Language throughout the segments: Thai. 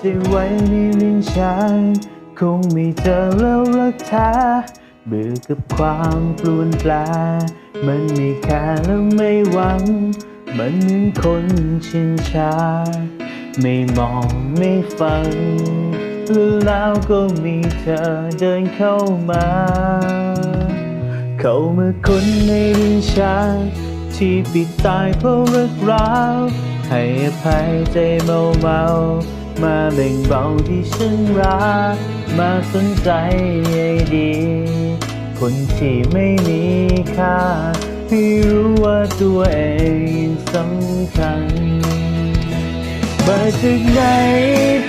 ได้ไว้ในลิ้นชักคงไม่เจอแล้วรักแท้เบื่อกับความปลวนแปลมันไม่แค่และไม่หวัง มันเหมือนคนชินชา ไม่มองไม่ฟัง แล้วก็มีเธอเดินเข้ามา เข้ามาคนในลิ้นชักที่ปิดตายเพราะรักร้าวให้อภัยใจเมาเมา มาแบ่งเบาที่ฉันรัก มาสนใจใยดี คนที่ไม่มีค่าให้รู้ว่าตัวเองสำคัญมาจากไหน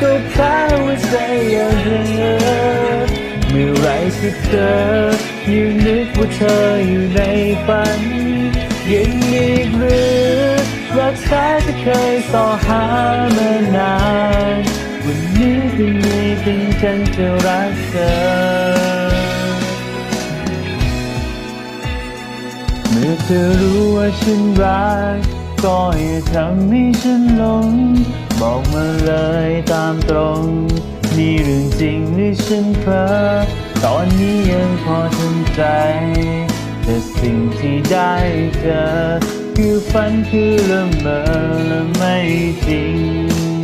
ก็แพ้ว่าใจยังเงอเมื่อไรที่เธอยังนึกว่าเธออยู่ในฝันยังอีกหรือรักแท้ที่เคยต่อหามา ฉันจะรักเธอ เมื่อเธอรู้ว่าฉันรัก ก็อย่าทำให้ฉันหลง บอกมาเลยตามตรง นี่เรื่องจริงหรือฉันเพ้อตอนนี้ยังพอทำใจ แต่สิ่งที่ได้เจอคือฝันคือละเมอและไม่จริง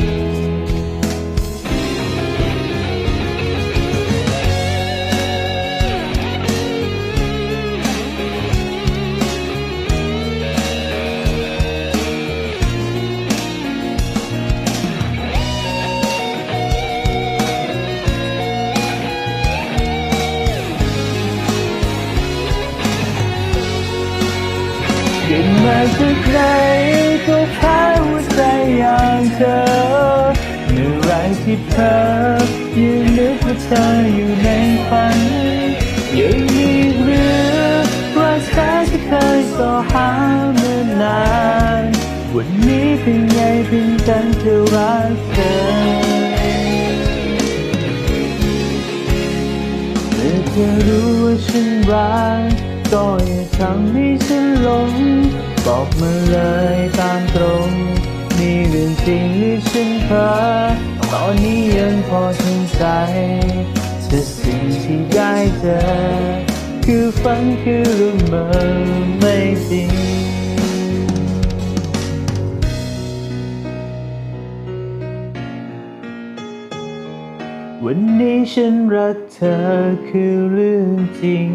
ยิ่งมาจากไหนก็แพ้หัวใจอย่างเธอเมื่อไรที่เธอยังนึกว่าเธออยู่ในฝันยังมีหรือว่าแท้ที่เคยต่อหาเมื่อนานวันนี้เป็นไงเป็นกันจะรักเธอเมื่อเธอรู้ว่าฉันรักก็อย่าทำให้ฉันหลง บอกมาเลยตามตรงนี่เรื่องจริงหรือฉันเพ้อตอนนี้ยังพอทนใจแต่สิ่งที่ได้เจอ คือฝันคือเรื่องเมอไม่จริงวันนี้ฉันรักเธอคือเรื่องจริง